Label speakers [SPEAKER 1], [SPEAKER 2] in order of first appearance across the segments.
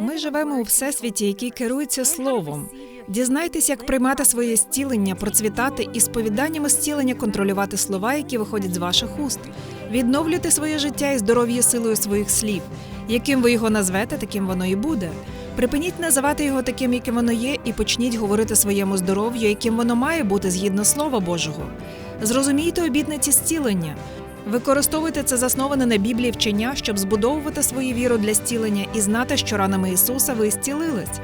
[SPEAKER 1] Ми живемо у всесвіті, який керується словом. Дізнайтесь, як приймати своє зцілення, процвітати і сповіданнями зцілення контролювати слова, які виходять з ваших уст. Відновлюйте своє життя і здоров'я силою своїх слів. Яким ви його назвете, таким воно і буде. Припиніть називати його таким, яким воно є, і почніть говорити своєму здоров'ю, яким воно має бути згідно Слова Божого. Зрозумійте обітниці зцілення. Використовуйте це засноване на Біблії вчення, щоб збудовувати свою віру для зцілення і знати, що ранами Ісуса ви зцілились.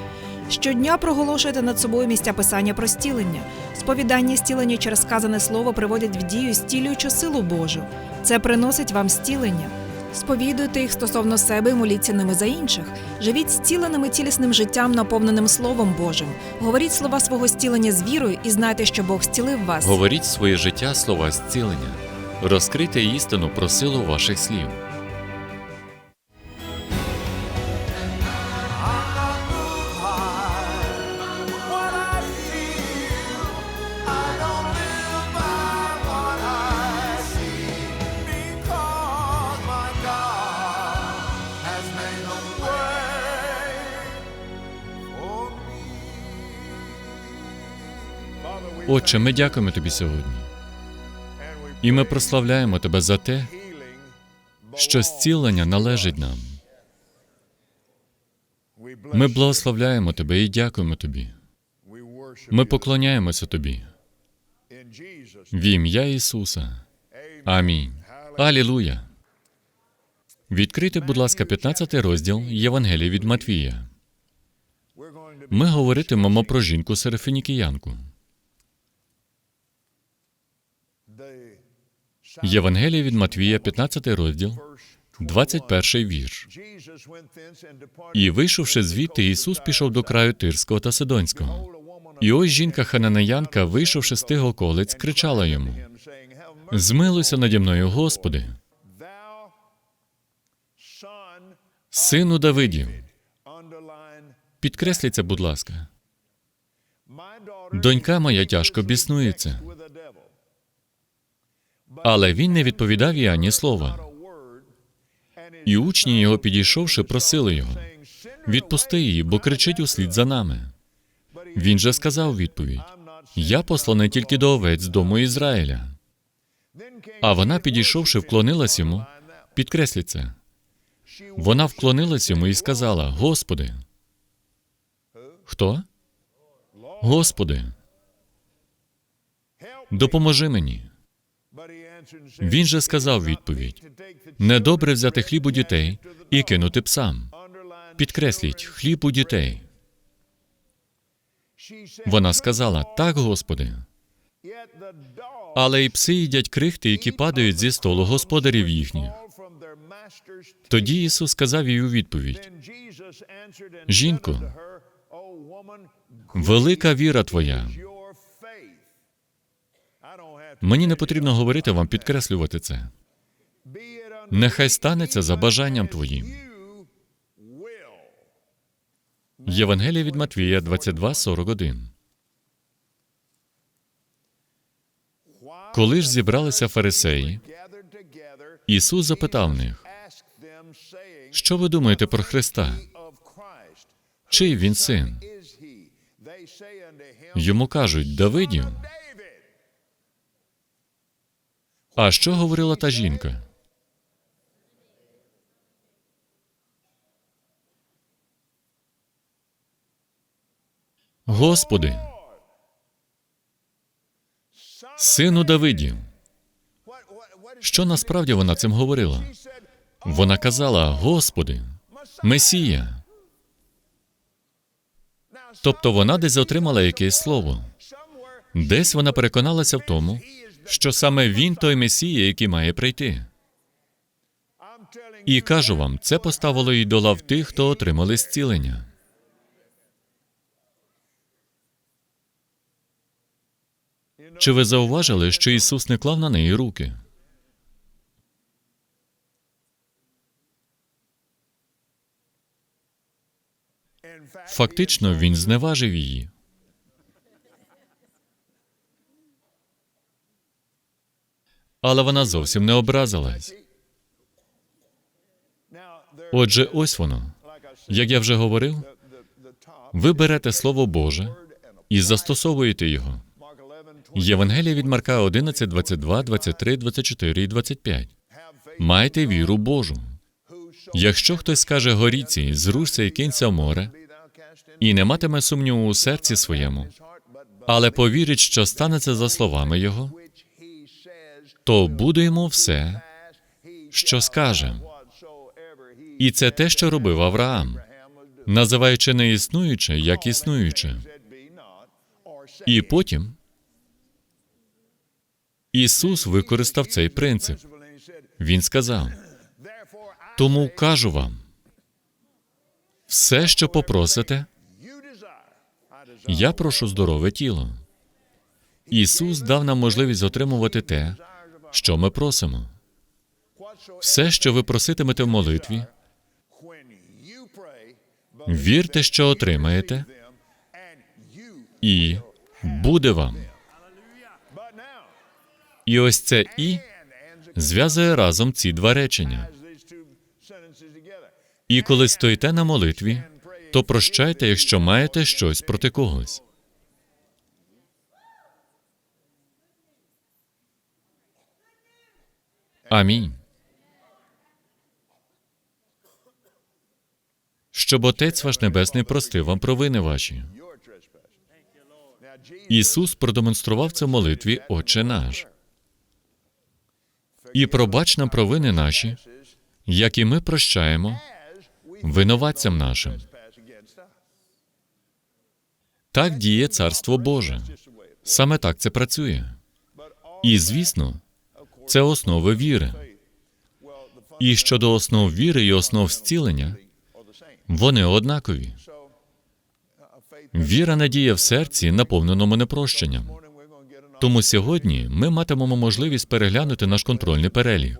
[SPEAKER 1] Щодня проголошуйте над собою місця писання про зцілення. Сповідання зцілення через сказане слово приводять в дію зцілюючу силу Божу. Це приносить вам зцілення. Сповідуйте їх стосовно себе і моліться ними за інших. Живіть зціленим і цілісним життям, наповненим Словом Божим. Говоріть слова свого зцілення з вірою і знайте, що Бог зцілив вас.
[SPEAKER 2] Говоріть своє життя слова зцілення. Розкрийте істину про силу ваших слів. Отче, ми дякуємо тобі сьогодні. І ми прославляємо тебе за те, що зцілення належить нам. Ми благословляємо тебе і дякуємо тобі. Ми поклоняємося тобі в ім'я Ісуса. Амінь. Алілуя. Відкрийте, будь ласка, 15 розділ Євангелія від Матвія. Ми говоритимемо про жінку Серафінікіянку. Євангелія від Матвія, 15 розділ, 21 вірш. І вийшовши звідти, Ісус пішов до краю Тирського та Сидонського. І ось жінка Хананаянка, вийшовши з тих околиць, кричала йому: Змилуйся наді мною, Господи, сину Давидів. Підкресліть це, будь ласка. Донька моя тяжко біснується. Але він не відповідав їй ані слова. І учні його, підійшовши, просили його: відпусти її, бо кричить услід за нами. Він же сказав відповідь: Я посланий тільки до овець дому Ізраїля. А вона, підійшовши, вклонилась йому. Підкресліть це. Вона вклонилась йому і сказала: Господи. Хто? Господи, допоможи мені. Він же сказав відповідь: недобре взяти хліб у дітей і кинути псам. Підкресліть хліб у дітей. Вона сказала: Так, Господи. Але й пси їдять крихти, які падають зі столу господарів їхніх. Тоді Ісус сказав їй у відповідь:
[SPEAKER 3] Жінко,
[SPEAKER 2] Велика віра твоя. Мені не потрібно говорити вам, підкреслювати це. Нехай станеться за бажанням твоїм. Євангелія від Матвія 22, 41. Коли ж зібралися фарисеї, Ісус запитав них, що ви думаєте про Христа? Чий він син? Йому кажуть Давидів. А що говорила та жінка? Господи, сину Давидів. Що насправді вона цим говорила? Вона казала: Господи, Месія. Тобто вона десь отримала якесь слово. Десь вона переконалася в тому, що саме він той Месія, який має прийти. І кажу вам, це поставило їй до лав тих, хто отримали зцілення. Чи ви зауважили, що Ісус не клав на неї руки? Фактично, він зневажив її. Але вона зовсім не образилась. Отже, ось воно. Як я вже говорив, ви берете Слово Боже і застосовуєте його. Євангелія від Марка 11, 22, 23, 24 і 25. Майте віру Божу. Якщо хтось скаже горіці, зрушся і кинься в море, і не матиме сумніву у серці своєму, але повірить, що станеться за словами його, то буде йому все, що скаже. І це те, що робив Авраам, називаючи неіснуюче як існуюче. І потім Ісус використав цей принцип. Він сказав: тому кажу вам, все, що попросите, я прошу здорове тіло. Ісус дав нам можливість отримувати те, що ми просимо. Все, що ви проситимете в молитві, вірте, що отримаєте, і буде вам. І ось це і зв'язує разом ці два речення. І коли стоїте на молитві, то прощайте, якщо маєте щось проти когось. Амінь. Щоб Отець ваш Небесний простив вам провини ваші. Ісус продемонстрував це в молитві Отче наш. І пробач нам провини наші, як і ми прощаємо винуватцям нашим. Так діє Царство Боже. Саме так це працює. І, звісно, це основи віри. І щодо основ віри і основ зцілення, вони однакові. Віра надія в серці, наповненому непрощенням. Тому сьогодні ми матимемо можливість переглянути наш контрольний перелік,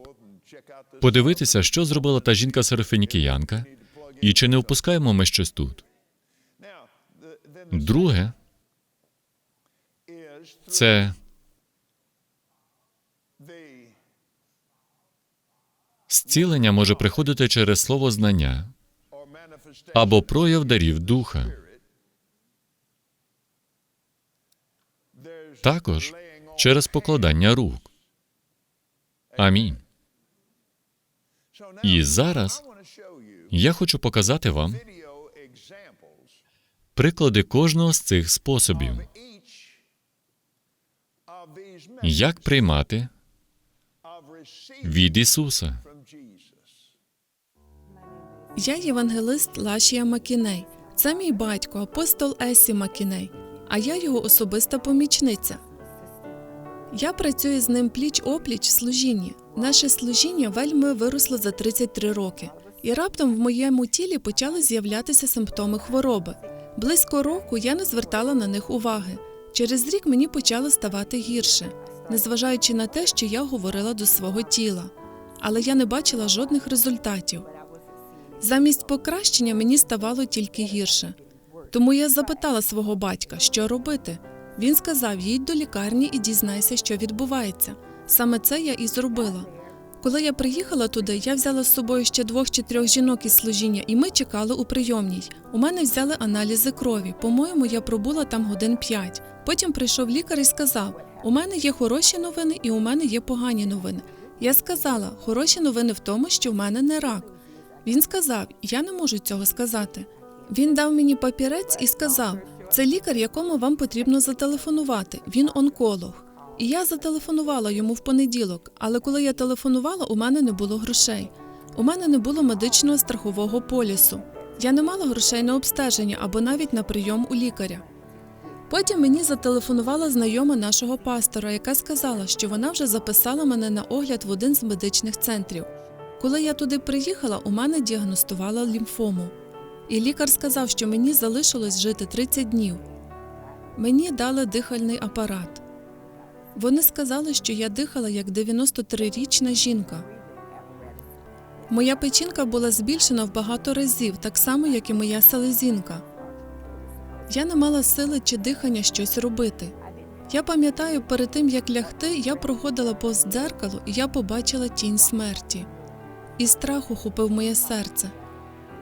[SPEAKER 2] подивитися, що зробила та жінка серафінікіянка, і чи не впускаємо ми щось тут. Друге, це зцілення може приходити через слово знання або прояв дарів духа. Також через покладання рук. Амінь. І зараз я хочу показати вам приклади кожного з цих способів, як приймати від Ісуса.
[SPEAKER 4] Я євангелист Лашія Макіней. Це мій батько, апостол Есі Макіней, а я його особиста помічниця. Я працюю з ним пліч опліч в служінні. Наше служіння вельми виросло за 33 роки, і раптом в моєму тілі почали з'являтися симптоми хвороби. Близько року я не звертала на них уваги. Через рік мені почало ставати гірше, незважаючи на те, що я говорила до свого тіла, але я не бачила жодних результатів. Замість покращення мені ставало тільки гірше. Тому я запитала свого батька, що робити. Він сказав: їдь до лікарні і дізнайся, що відбувається. Саме це я і зробила. Коли я приїхала туди, я взяла з собою ще двох чи трьох жінок із служіння, і ми чекали у прийомній. У мене взяли аналізи крові. По-моєму, я пробула там годин п'ять. Потім прийшов лікар і сказав: у мене є хороші новини і у мене є погані новини. Я сказала, хороші новини в тому, що в мене не рак. Він сказав: Я не можу цього сказати. Він дав мені папірець і сказав: це лікар, якому вам потрібно зателефонувати. Він онколог. І я зателефонувала йому в понеділок, але коли я телефонувала, у мене не було грошей. У мене не було медичного страхового полісу. Я не мала грошей на обстеження або навіть на прийом у лікаря. Потім мені зателефонувала знайома нашого пастора, яка сказала, що вона вже записала мене на огляд в один з медичних центрів. Коли я туди приїхала, у мене діагностували лімфому. І лікар сказав, що мені залишилось жити 30 днів. Мені дали дихальний апарат. Вони сказали, що я дихала як 93-річна жінка. Моя печінка була збільшена в багато разів, так само, як і моя селезінка. Я не мала сили чи дихання щось робити. Я пам'ятаю, перед тим як лягти, я проходила повз дзеркало, і я побачила тінь смерті. І страх ухопив моє серце.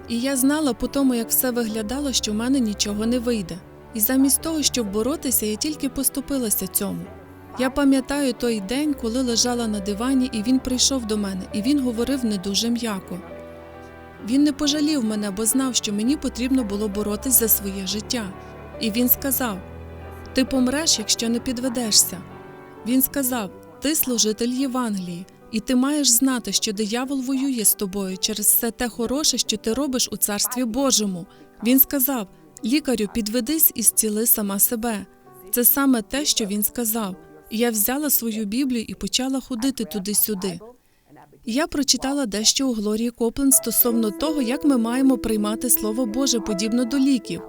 [SPEAKER 4] І я знала по тому, як все виглядало, що в мене нічого не вийде. І замість того, щоб боротися, я тільки поступилася цьому. Я пам'ятаю той день, коли лежала на дивані, і він прийшов до мене, і він говорив не дуже м'яко. Він не пожалів мене, бо знав, що мені потрібно було боротись за своє життя. І він сказав: Ти помреш, якщо не підведешся. Він сказав: Ти служитель Євангелії, і ти маєш знати, що диявол воює з тобою через все те хороше, що ти робиш у царстві Божому. Він сказав: Лікарю, підведись і зціли сама себе. Це саме те, що він сказав. Я взяла свою Біблію і почала ходити туди-сюди. Я прочитала дещо у Глорії Копленд стосовно того, як ми маємо приймати Слово Боже подібно до ліків,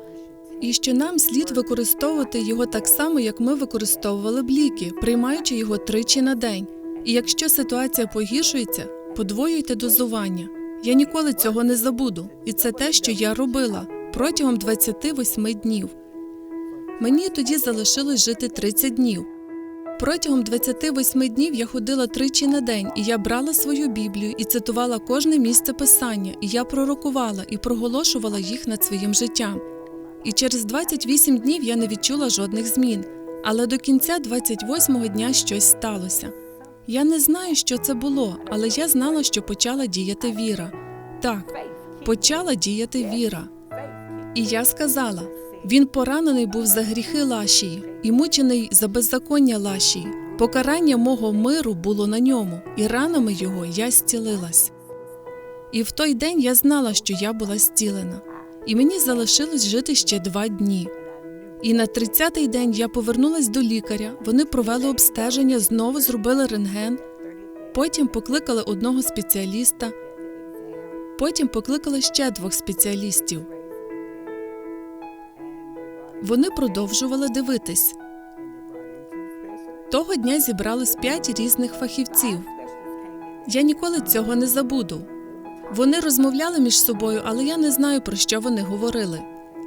[SPEAKER 4] і що нам слід використовувати його так само, як ми використовували б ліки, приймаючи його тричі на день. І якщо ситуація погіршується, подвоюйте дозування. Я ніколи цього не забуду, і це те, що я робила протягом 28 днів. Мені тоді залишилось жити 30 днів. Протягом 28 днів я ходила тричі на день, і я брала свою Біблію і цитувала кожне місце писання, і я пророкувала і проголошувала їх над своїм життям. І через 28 днів я не відчула жодних змін, але до кінця 28-го дня щось сталося. Я не знаю, що це було, але я знала, що почала діяти віра. Так, почала діяти віра. І я сказала: він поранений був за гріхи Лашії і мучений за беззаконня Лашії. Покарання мого миру було на ньому, і ранами його я зцілилась. І в той день я знала, що я була зцілена, і мені залишилось жити ще два дні. І на 30-й день я повернулась до лікаря, вони провели обстеження, знову зробили рентген, потім покликали одного спеціаліста, потім покликали ще двох спеціалістів. Вони продовжували дивитись. Того дня зібрались п'ять різних фахівців. Я ніколи цього не забуду. Вони розмовляли між собою, але я не знаю, про що вони говорили.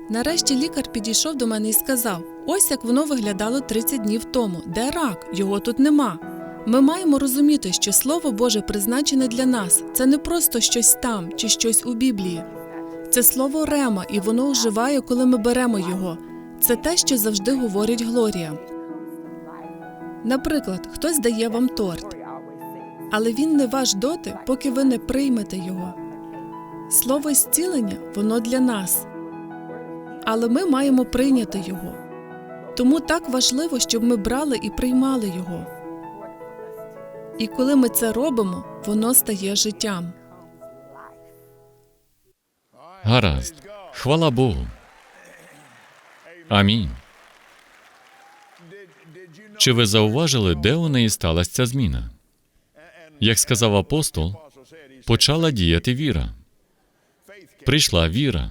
[SPEAKER 4] Нарешті лікар підійшов до мене і сказав: ось як воно виглядало 30 днів тому. Де рак? Його тут нема. Ми маємо розуміти, що Слово Боже призначене для нас. Це не просто щось там чи щось у Біблії. Це слово рема, і воно оживає, коли ми беремо його. Це те, що завжди говорить Глорія. Наприклад, хтось дає вам торт, але він не ваш доти, поки ви не приймете його. Слово зцілення воно для нас, але ми маємо прийняти його. Тому так важливо, щоб ми брали і приймали його. І коли ми це робимо, воно стає життям.
[SPEAKER 2] Гаразд. Хвала Богу. Амінь. Чи ви зауважили, де у неї сталася ця зміна? Як сказав апостол, почала діяти віра. Прийшла віра.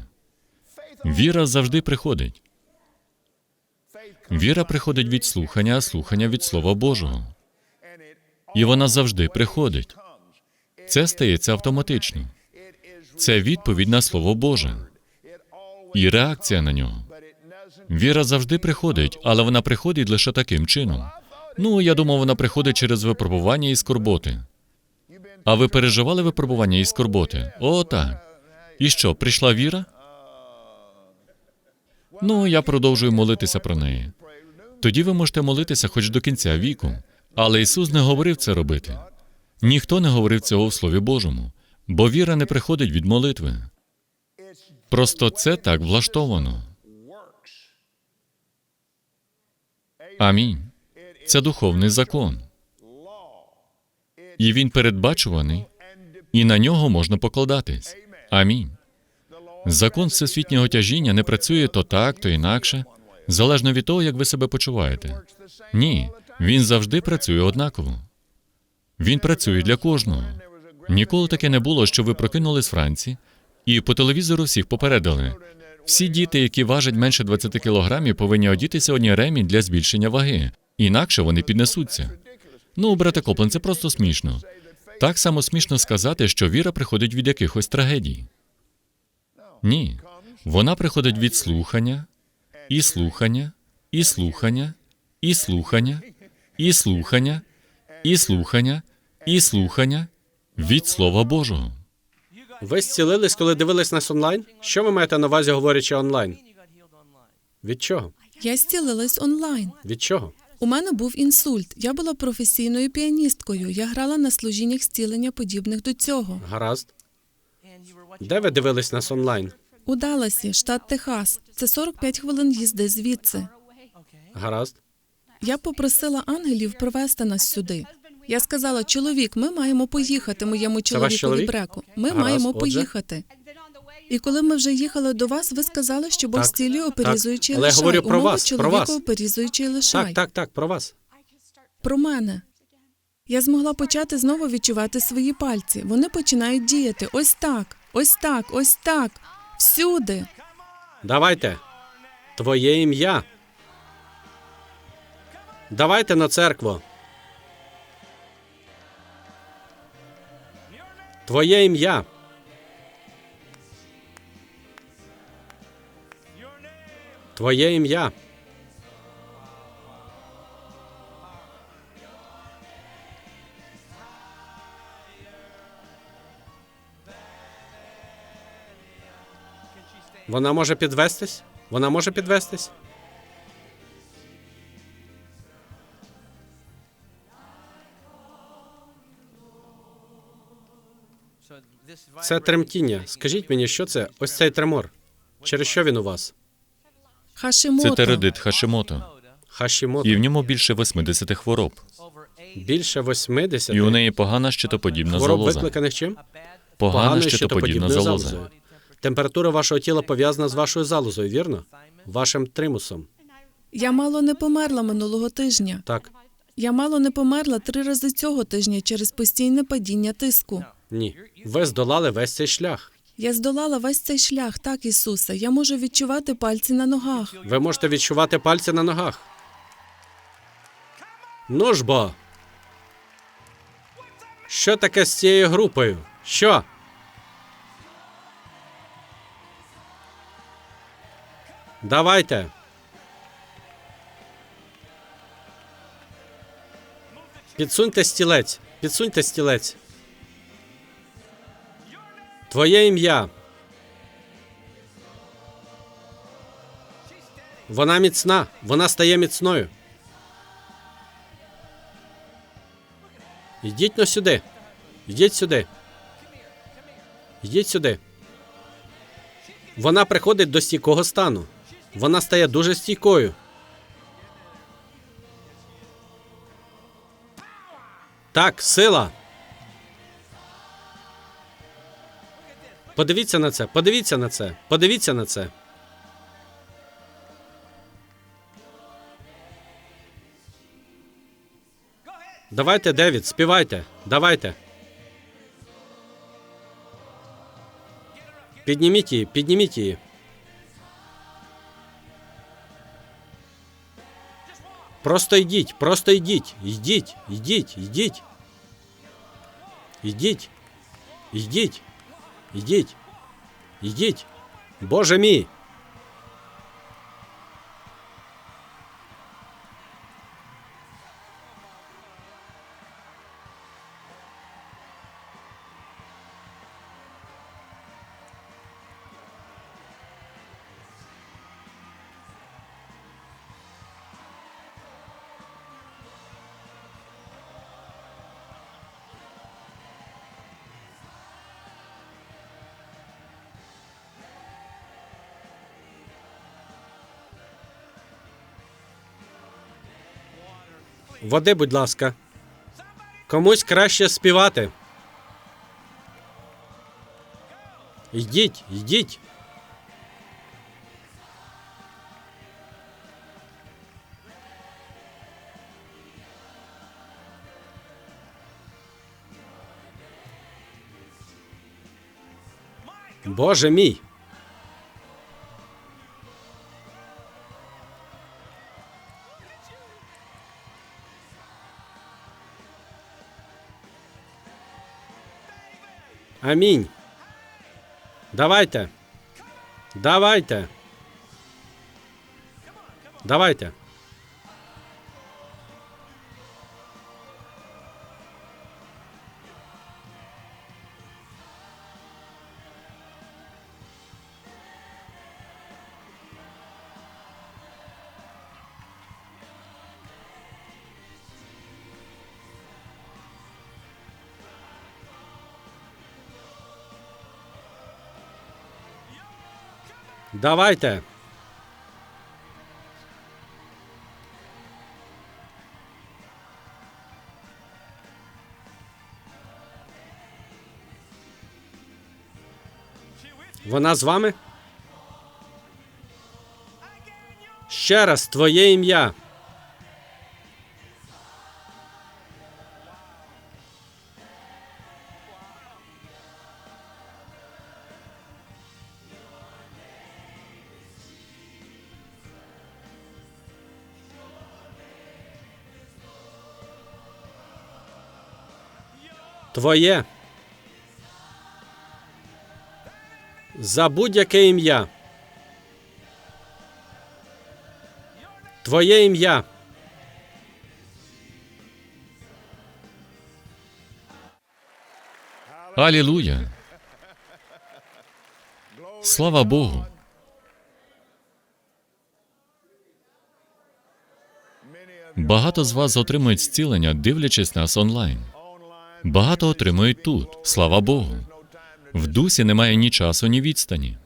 [SPEAKER 2] Віра завжди приходить. Віра приходить від слухання, а слухання від Слова Божого. І вона завжди приходить. Це стається автоматично. Це відповідь на Слово Боже і реакція на нього. Віра завжди приходить, але вона приходить лише таким чином. Ну, я думав, вона приходить через випробування і скорботи. А ви переживали випробування і скорботи? О, так. І що, прийшла віра? Ну, я продовжую молитися про неї. Тоді ви можете молитися хоч до кінця віку. Але Ісус не говорив це робити. Ніхто не говорив цього в Слові Божому, бо віра не приходить від молитви. Просто це так влаштовано. Амінь. Це духовний закон. І він передбачуваний, і на нього можна покладатись. Амінь. Закон всесвітнього тяжіння не працює то так, то інакше, залежно від того, як ви себе почуваєте. Ні, він завжди працює однаково. Він працює для кожного. Ніколи таке не було, що ви прокинулись вранці, і по телевізору всіх попередили. Всі діти, які важать менше 20 кілограмів, повинні одіти сьогодні ремінь для збільшення ваги, інакше вони піднесуться. Ну, брате Коплен, це просто смішно. Так само смішно сказати, що віра приходить від якихось трагедій. Ні, вона приходить від слухання, і слухання, і слухання, і слухання, і слухання, і слухання, і слухання від Слова Божого.
[SPEAKER 5] Ви зцілились, коли дивились нас онлайн? Що ви маєте на увазі, говорячи онлайн? Від чого?
[SPEAKER 4] Я зцілилась онлайн.
[SPEAKER 5] Від чого?
[SPEAKER 4] У мене був інсульт. Я була професійною піаністкою. Я грала на служіннях зцілення подібних до цього.
[SPEAKER 5] Гаразд. Де ви дивились нас онлайн?
[SPEAKER 4] У Далласі, штат Техас. Це 45 хвилин їзди звідси.
[SPEAKER 5] Гаразд.
[SPEAKER 4] Я попросила ангелів привезти нас сюди. Я сказала, чоловік, ми маємо поїхати моєму
[SPEAKER 5] ваш
[SPEAKER 4] чоловікові
[SPEAKER 5] чоловік?
[SPEAKER 4] бреку. Ми
[SPEAKER 5] Гаразд,
[SPEAKER 4] маємо
[SPEAKER 5] отже.
[SPEAKER 4] поїхати. І коли ми вже їхали до вас, ви сказали, що Бог
[SPEAKER 5] Так,
[SPEAKER 4] зцілює оперізуючий
[SPEAKER 5] Але я
[SPEAKER 4] лишай.
[SPEAKER 5] говорю про
[SPEAKER 4] У мого
[SPEAKER 5] вас, про
[SPEAKER 4] чоловіка
[SPEAKER 5] вас.
[SPEAKER 4] оперізуючий лишай.
[SPEAKER 5] Так, так, так, про вас.
[SPEAKER 4] Про мене. Я змогла почати знову відчувати свої пальці. Вони починають діяти. Ось так, ось так, ось так. Всюди.
[SPEAKER 5] Давайте. Твоє ім'я. Давайте на церкву. Твоє ім'я. Твоє ім'я. Вона може підвестись? Вона може підвестись? Це тремтіння. Скажіть мені, що це? Ось цей тремор. Через що він у вас?
[SPEAKER 4] Хашимото.
[SPEAKER 2] Це тередит Хашимото.
[SPEAKER 5] Хашімото.
[SPEAKER 2] І в ньому більше 80 хвороб.
[SPEAKER 5] Більше 80
[SPEAKER 2] І у неї погана щитоподібна
[SPEAKER 5] хвороб
[SPEAKER 2] залоза.
[SPEAKER 5] викликаних чим?
[SPEAKER 2] Погана щитоподібна залоза.
[SPEAKER 5] Температура вашого тіла пов'язана з вашою залозою, вірно? Вашим тримусом.
[SPEAKER 4] Я мало не померла минулого тижня.
[SPEAKER 5] Так.
[SPEAKER 4] Я мало не померла три рази цього тижня через постійне падіння тиску.
[SPEAKER 5] Ні. Ви здолали весь цей шлях.
[SPEAKER 4] Я здолала весь цей шлях, так, Ісусе. Я можу відчувати пальці на ногах.
[SPEAKER 5] Ви можете відчувати пальці на ногах. Ну ж бо. Що таке з цією групою? Що? Давайте. Підсуньте стілець. Підсуньте стілець. Твоє ім'я. Вона міцна, вона стає міцною. Йдіть но сюди. Йдіть сюди. Йдіть сюди. Вона приходить до стійкого стану. Вона стає дуже стійкою. Так, сила. Подивіться на це, подивіться на це, подивіться на це. Давайте, Девід, співайте. Давайте. Підніміть її, підніміть її. Просто йдіть, просто йдіть, йдіть, йдіть, йдіть. Йдіть. Йдіть. Йдіть. Йдіть. Боже мій. Води, будь ласка. Комусь краще співати. Йдіть, йдіть. Боже мій. Амінь. Давайте. Давайте. Давайте. Давайте. Вона з вами? Ще раз твоє ім'я. Твоє. За будь-яке ім'я. Твоє ім'я.
[SPEAKER 2] Алілуя! Слава Богу! Багато з вас отримують зцілення, дивлячись нас онлайн. Багато отримують тут. Слава Богу. В дусі немає ні часу, ні відстані.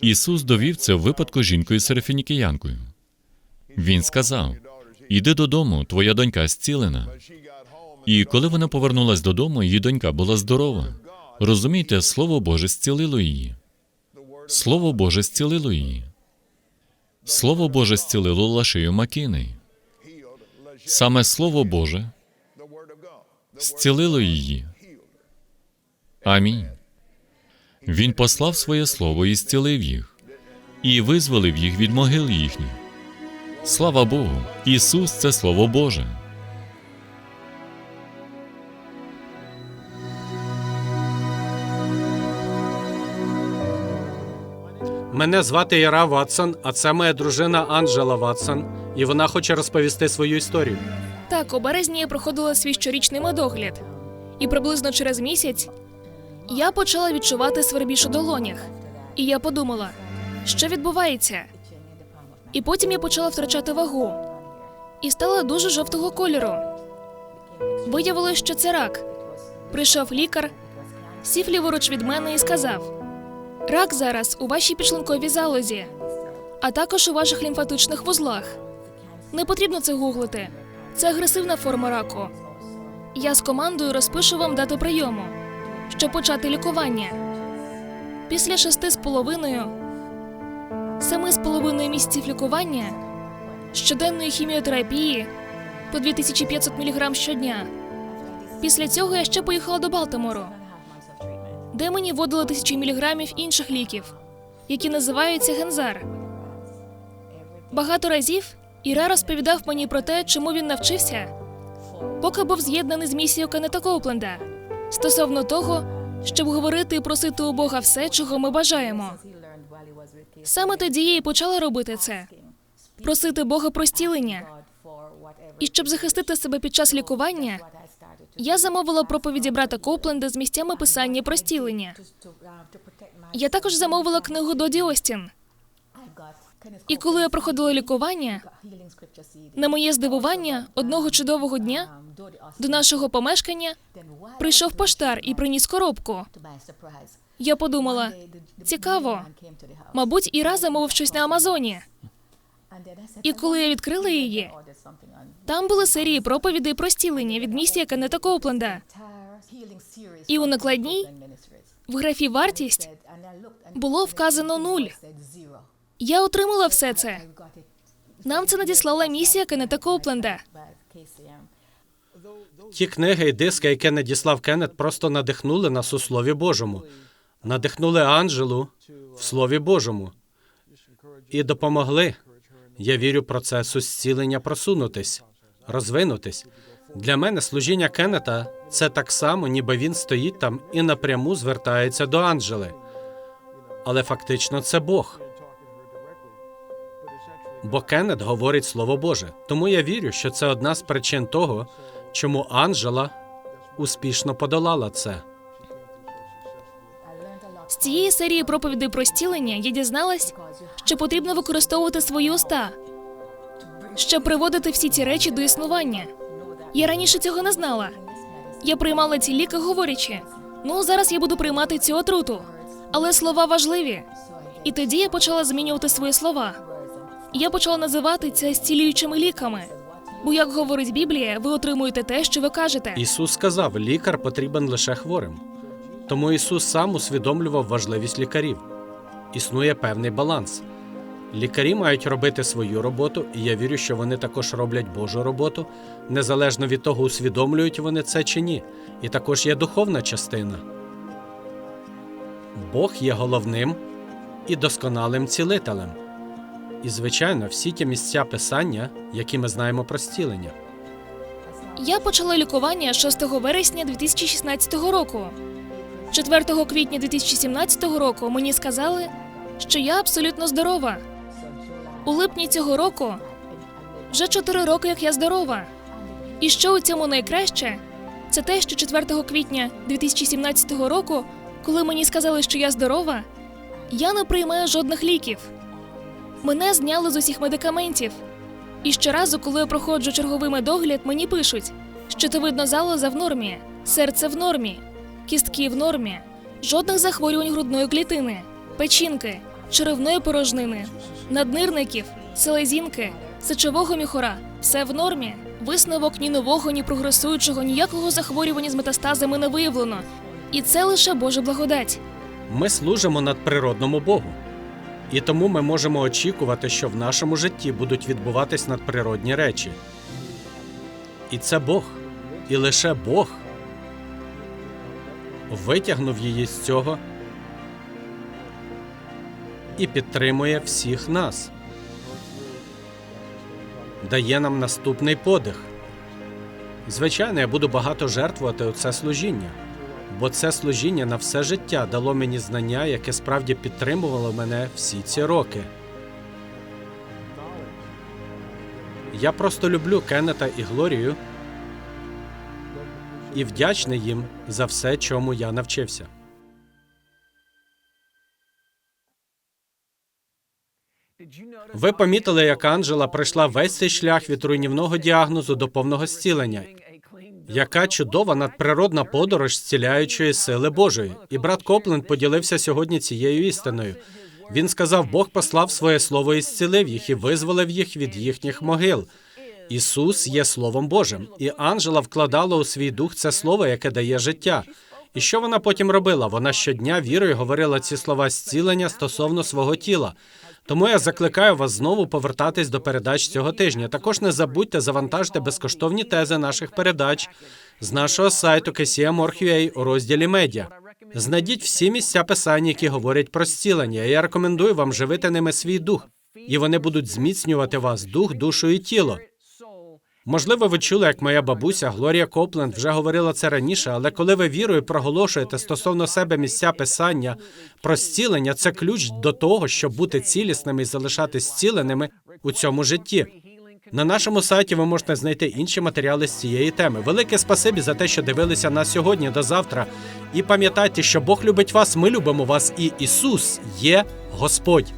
[SPEAKER 2] Ісус довів це в випадку з жінкою серафінікіянкою. Він сказав: Іди додому, твоя донька зцілена. І коли вона повернулась додому, її донька була здорова. Розумієте, Слово Боже зцілило її. Слово Боже зцілило її. Слово Боже зцілило Лашею Макіней. Саме Слово Боже зцілило її. Амінь. Він послав своє слово і зцілив їх, і визволив їх від могил їхніх. Слава Богу! Ісус це Слово Боже.
[SPEAKER 5] Мене звати Яра Ватсон, а це моя дружина Анджела Ватсон, і вона хоче розповісти свою історію.
[SPEAKER 6] Так, у березні я проходила свій щорічний медогляд, і приблизно через місяць я почала відчувати свербіж у долонях. І я подумала, що відбувається. І потім я почала втрачати вагу і стала дуже жовтого кольору. Виявилось, що це рак. Прийшов лікар, сів ліворуч від мене і сказав: рак зараз у вашій підшлунковій залозі, а також у ваших лімфатичних вузлах. Не потрібно це гуглити. Це агресивна форма раку. Я з командою розпишу вам дати прийому, щоб почати лікування. Після шести з половиною, семи з половиною місяців лікування, щоденної хіміотерапії по 2500 мг щодня. Після цього я ще поїхала до Балтимору, де мені вводили тисячі міліграмів інших ліків, які називаються гензар. Багато разів Іра розповідав мені про те, чому він навчився, поки був з'єднаний з місією Кеннета Коупленда стосовно того, щоб говорити і просити у Бога все, чого ми бажаємо. Саме тоді я і почала робити це просити Бога про стілення. І щоб захистити себе під час лікування, я замовила проповіді брата Коупленда з місцями писання про стілення. Я також замовила книгу Доді Остін. І коли я проходила лікування, на моє здивування, одного чудового дня до нашого помешкання прийшов поштар і приніс коробку. Я подумала, цікаво, мабуть, Іра замовив щось на Амазоні. І коли я відкрила її, там були серії проповідей про стілення від місія Кеннета Коупленда. І у накладній в графі вартість було вказано нуль. Я отримала все це. Нам це надіслала місія Кеннета Коупленда.
[SPEAKER 5] Ті книги і диски, які надіслав Кеннет, просто надихнули нас у Слові Божому, надихнули Анджелу в Слові Божому і допомогли. Я вірю процесу зцілення просунутись, розвинутись. Для мене служіння Кеннета це так само, ніби він стоїть там і напряму звертається до Анджели. Але фактично це Бог. Бо Кеннет говорить Слово Боже. Тому я вірю, що це одна з причин того, чому Анджела успішно подолала це.
[SPEAKER 6] З цієї серії проповідей про стілення я дізналась, що потрібно використовувати свої уста, щоб приводити всі ці речі до існування. Я раніше цього не знала. Я приймала ці ліки, говорячи: ну зараз я буду приймати цю отруту. Але слова важливі. І тоді я почала змінювати свої слова. Я почала називати це зцілюючими ліками. Бо, як говорить Біблія, ви отримуєте те, що ви кажете.
[SPEAKER 5] Ісус сказав, лікар потрібен лише хворим. Тому Ісус сам усвідомлював важливість лікарів. Існує певний баланс. Лікарі мають робити свою роботу, і я вірю, що вони також роблять Божу роботу, незалежно від того, усвідомлюють вони це чи ні. І також є духовна частина. Бог є головним і досконалим цілителем. І, звичайно, всі ті місця писання, які ми знаємо про зцілення.
[SPEAKER 6] Я почала лікування 6 вересня 2016 року. 4 квітня 2017 року мені сказали, що я абсолютно здорова. У липні цього року вже 4 роки, як я здорова. І що у цьому найкраще, це те, що 4 квітня 2017 року, коли мені сказали, що я здорова, я не приймаю жодних ліків. Мене зняли з усіх медикаментів. І щоразу, коли я проходжу черговий медогляд, мені пишуть: щитовидна залоза в нормі, серце в нормі, кістки в нормі, жодних захворювань грудної клітини, печінки, черевної порожнини, наднирників, селезінки, сечового міхора. Все в нормі. Висновок ні нового, ні прогресуючого, ніякого захворювання з метастазами не виявлено. І це лише Божа благодать.
[SPEAKER 5] Ми служимо надприродному Богу. І тому ми можемо очікувати, що в нашому житті будуть відбуватись надприродні речі. І це Бог, і лише Бог витягнув її з цього і підтримує всіх нас, дає нам наступний подих. Звичайно, я буду багато жертвувати у це служіння бо це служіння на все життя дало мені знання, яке справді підтримувало мене всі ці роки. Я просто люблю Кеннета і Глорію і вдячний їм за все, чому я навчився. Ви помітили, як Анджела пройшла весь цей шлях від руйнівного діагнозу до повного зцілення. Яка чудова надприродна подорож зціляючої сили Божої. І брат Копленд поділився сьогодні цією істиною. Він сказав: Бог послав своє слово і зцілив їх і визволив їх від їхніх могил. Ісус є Словом Божим, і Анжела вкладала у свій дух це слово, яке дає життя. І що вона потім робила? Вона щодня вірою говорила ці слова зцілення стосовно свого тіла. Тому я закликаю вас знову повертатись до передач цього тижня. Також не забудьте завантажити безкоштовні тези наших передач з нашого сайту KCM.org.ua у розділі медіа. Знайдіть всі місця писання, які говорять про зцілення. Я рекомендую вам живити ними свій дух, і вони будуть зміцнювати вас дух, душу і тіло. Можливо, ви чули, як моя бабуся Глорія Копленд вже говорила це раніше, але коли ви вірою проголошуєте стосовно себе місця писання про зцілення, це ключ до того, щоб бути цілісними і залишатись зціленими у цьому житті. На нашому сайті ви можете знайти інші матеріали з цієї теми. Велике спасибі за те, що дивилися нас сьогодні до завтра. І пам'ятайте, що Бог любить вас, ми любимо вас, і Ісус є Господь.